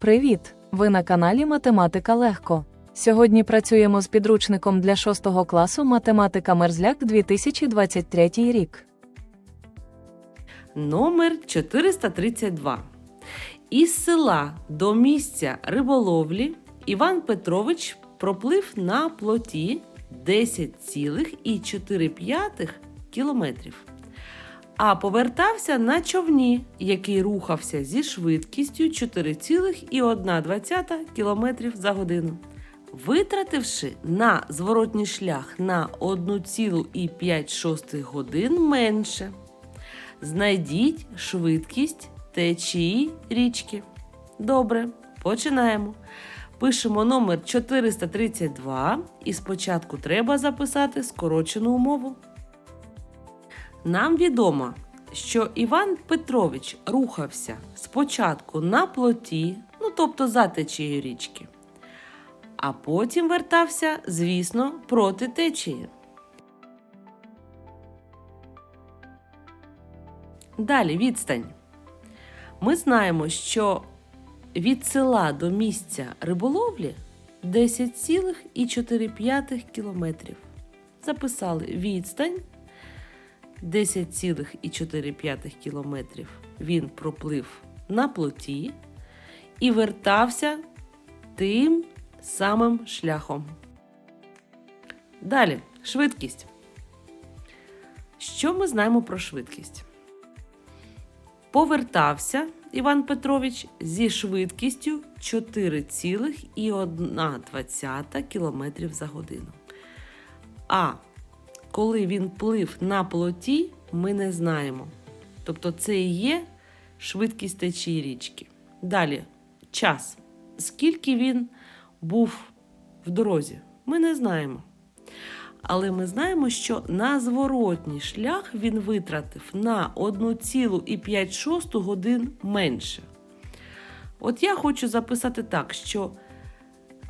Привіт! Ви на каналі Математика Легко. Сьогодні працюємо з підручником для 6 класу Математика Мерзляк 2023 рік. Номер 432. Із села до місця риболовлі Іван Петрович проплив на плоті 10,4 кілометрів, а повертався на човні, який рухався зі швидкістю 4,1 км за годину. Витративши на зворотній шлях на 1,5 годин менше. Знайдіть швидкість течії річки. Добре, починаємо. Пишемо номер 432 і спочатку треба записати скорочену умову. Нам відомо, що Іван Петрович рухався спочатку на плоті, ну тобто за течією річки, а потім вертався, звісно, проти течії. Далі відстань. Ми знаємо, що від села до місця риболовлі 10,4 кілометрів. Записали відстань 10,4 кілометрів. Він проплив на плоті і вертався тим самим шляхом. Далі швидкість. Що ми знаємо про швидкість? Повертався Іван Петрович зі швидкістю 4,1 км за годину. А коли він плив на плоті, ми не знаємо. Тобто це і є швидкість течії річки. Далі час. Скільки він був в дорозі, ми не знаємо. Але ми знаємо, що на зворотній шлях він витратив на 1,5 годин менше. От я хочу записати так, що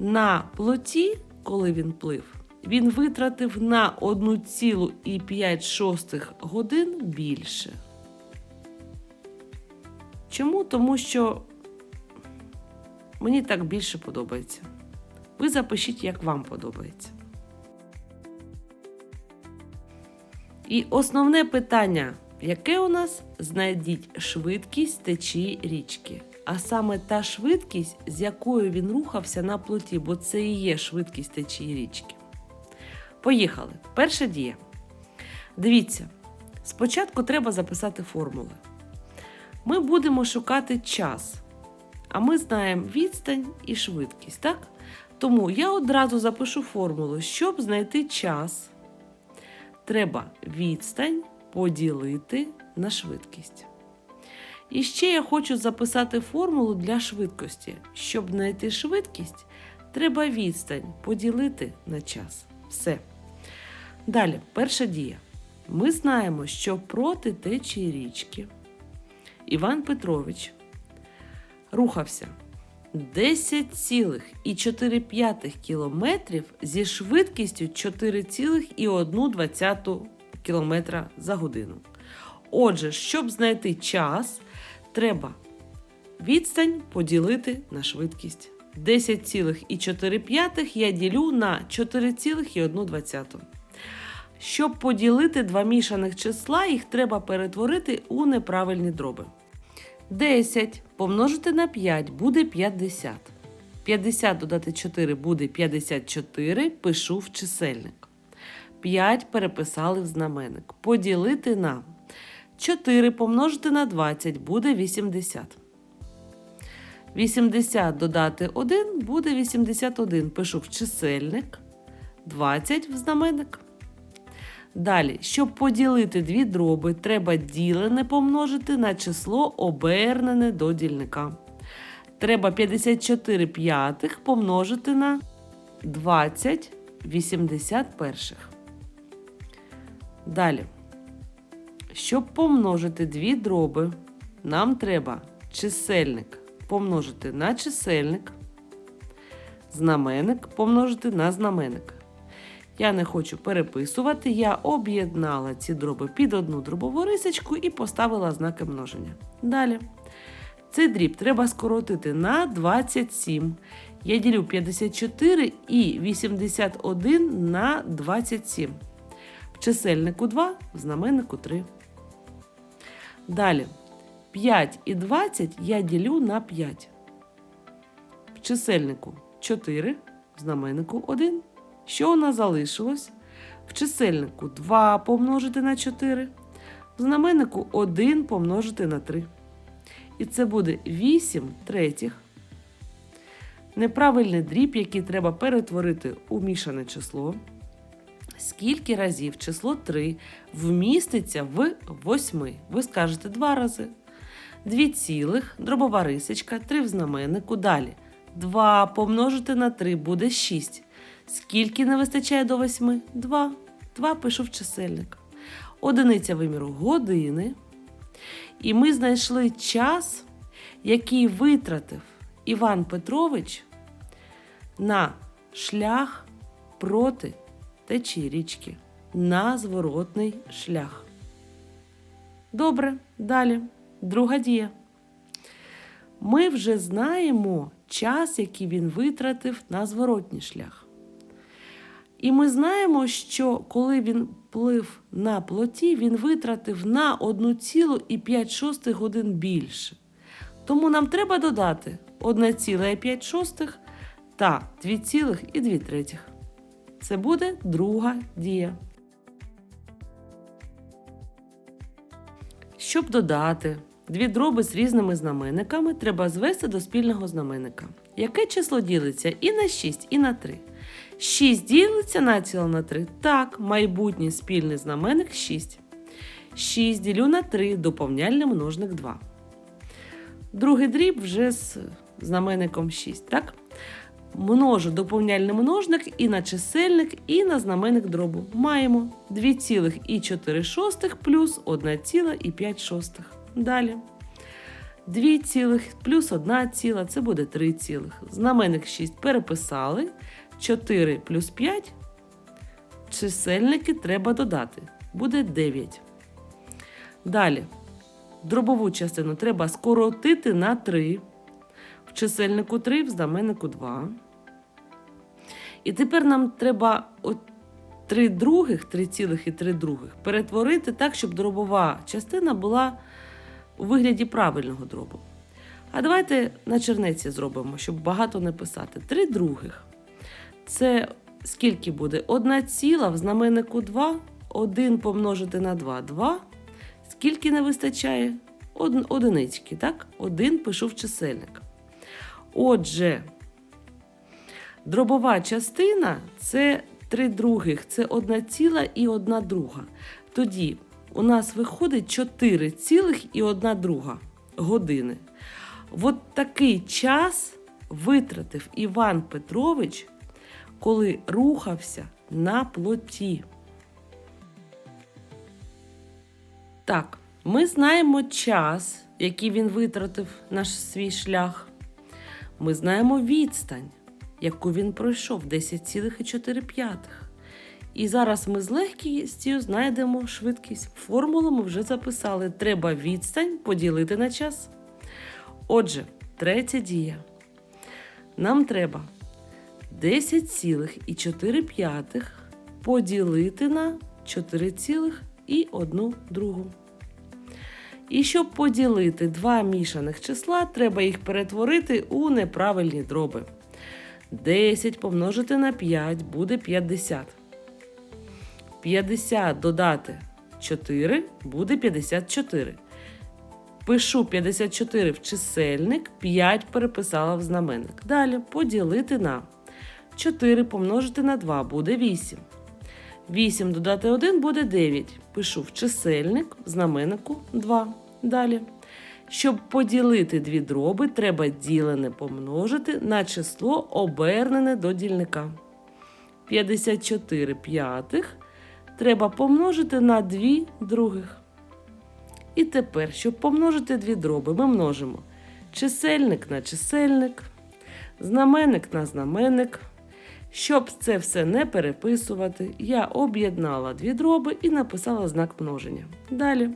на плоті, коли він плив, він витратив на 1,5 годин більше. Чому? Тому що мені так більше подобається. Ви запишіть, як вам подобається. І основне питання, яке у нас знайдіть швидкість течії річки. А саме та швидкість, з якою він рухався на плоті, бо це і є швидкість течії річки. Поїхали. Перша дія. Дивіться, спочатку треба записати формули. Ми будемо шукати час, а ми знаємо відстань і швидкість, так? Тому я одразу запишу формулу, щоб знайти час треба відстань поділити на швидкість. І ще я хочу записати формулу для швидкості. Щоб знайти швидкість, треба відстань поділити на час. Все. Далі, перша дія. Ми знаємо, що проти течії річки Іван Петрович рухався 10,4 кілометрів зі швидкістю 4,1 км за годину. Отже, щоб знайти час, треба відстань поділити на швидкість. 10,4 я ділю на 4,1. Щоб поділити два мішаних числа, їх треба перетворити у неправильні дроби. 10 помножити на 5 буде 50. 50 додати 4 буде 54. Пишу в чисельник. 5 переписали в знаменник. Поділити на 4 помножити на 20 буде 80. 80 додати 1 буде 81. Пишу в чисельник. 20 в знаменник. Далі, щоб поділити дві дроби, треба ділене помножити на число обернене до дільника. Треба 54 п'ятих помножити на 20 81. Далі. Щоб помножити дві дроби, нам треба чисельник помножити на чисельник, знаменник помножити на знаменник. Я не хочу переписувати, я об'єднала ці дроби під одну дробову рисочку і поставила знаки множення. Далі Цей дріб треба скоротити на 27. Я ділю 54 і 81 на 27. В чисельнику 2, в знаменнику 3. Далі. 5 і 20 я ділю на 5. В чисельнику 4, в знаменнику 1. Що у нас залишилось? В чисельнику 2 помножити на 4. В знаменнику 1 помножити на 3. І це буде 8 третіх. Неправильний дріб, який треба перетворити у мішане число. Скільки разів число 3 вміститься в 8? Ви скажете 2 рази. 2 цілих, дробова рисочка, 3 в знаменнику. Далі. 2 помножити на 3 буде 6. Скільки не вистачає до 8? 2. 2 пишу в чисельник. Одиниця виміру години. І ми знайшли час, який витратив Іван Петрович на шлях проти течії річки, на зворотний шлях. Добре, далі. Друга дія. Ми вже знаємо час, який він витратив на зворотній шлях. І ми знаємо, що коли він плив на плоті, він витратив на 1,5 годин більше. Тому нам треба додати 1,5 та 2,2. Це буде друга дія. Щоб додати дві дроби з різними знаменниками, треба звести до спільного знаменника. Яке число ділиться і на 6, і на 3? 6 ділиться націло на 3. Так, майбутній спільний знаменник 6. 6 ділю на 3, доповняльний множник 2. Другий дріб вже з знаменником 6, так? Множу доповняльний множник і на чисельник, і на знаменник дробу. Маємо 2,4 плюс 1,5. Далі. 2 цілих плюс 1 ціла, це буде 3 цілих. Знаменник 6 переписали. 4 плюс 5. Чисельники треба додати. Буде 9. Далі. Дробову частину треба скоротити на 3. В чисельнику 3, в знаменнику 2. І тепер нам треба 3 других, 3 цілих і 3 других перетворити так, щоб дробова частина була у вигляді правильного дробу. А давайте на чернеці зробимо, щоб багато не писати. 3 других. Це скільки буде? 1 ціла в знаменнику 2, 1 помножити на 2 2. Скільки не вистачає? Од, одинички, так? 1 пишу в чисельник. Отже, дробова частина це 3 других, це 1 ціла і 1 друга. Тоді у нас виходить 4 цілих і 1 друга години. От такий час витратив Іван Петрович, коли рухався на плоті. Так, ми знаємо час, який він витратив наш свій шлях. Ми знаємо відстань, яку він пройшов 10,4. І зараз ми з легкістю знайдемо швидкість. Формулу ми вже записали. Треба відстань поділити на час. Отже, третя дія. Нам треба 10,4 поділити на 4,1 другу. І щоб поділити два мішаних числа, треба їх перетворити у неправильні дроби. 10 помножити на 5 буде 50. 50 додати 4 буде 54. Пишу 54 в чисельник, 5 переписала в знаменник. Далі поділити на 4 помножити на 2 буде 8. 8 додати 1 буде 9. Пишу в чисельник, в знаменнику 2. Далі. Щоб поділити дві дроби, треба ділене помножити на число обернене до дільника. 54 п'ятих треба помножити на 2 других. І тепер, щоб помножити дві дроби, ми множимо чисельник на чисельник, знаменник на знаменник. Щоб це все не переписувати, я об'єднала дві дроби і написала знак множення. Далі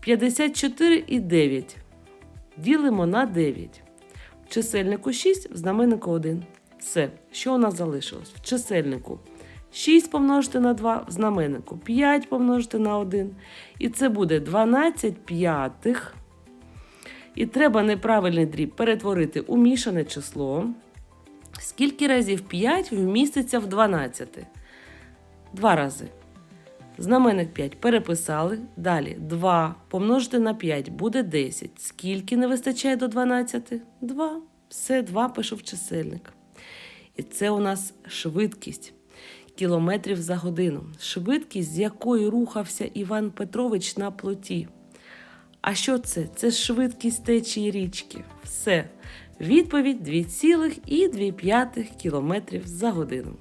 54 і 9. ділимо на 9. В чисельнику 6, в знаменнику 1. Все, що у нас залишилось? В чисельнику 6 помножити на 2, в знаменнику 5 помножити на 1. І це буде 12 п'ятих. І треба неправильний дріб перетворити у мішане число. Скільки разів 5 вміститься в 12? Два рази. Знаменник 5 переписали. Далі 2 помножити на 5 буде 10. Скільки не вистачає до 12? 2. Все, 2 пишу в чисельник. І це у нас швидкість кілометрів за годину. Швидкість, з якою рухався Іван Петрович на плоті. А що це? Це швидкість течії річки. Все. Відповідь 2,2 кілометрів за годину.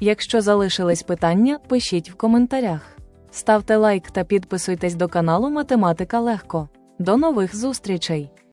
Якщо залишились питання, пишіть в коментарях. Ставте лайк та підписуйтесь до каналу Математика Легко. До нових зустрічей!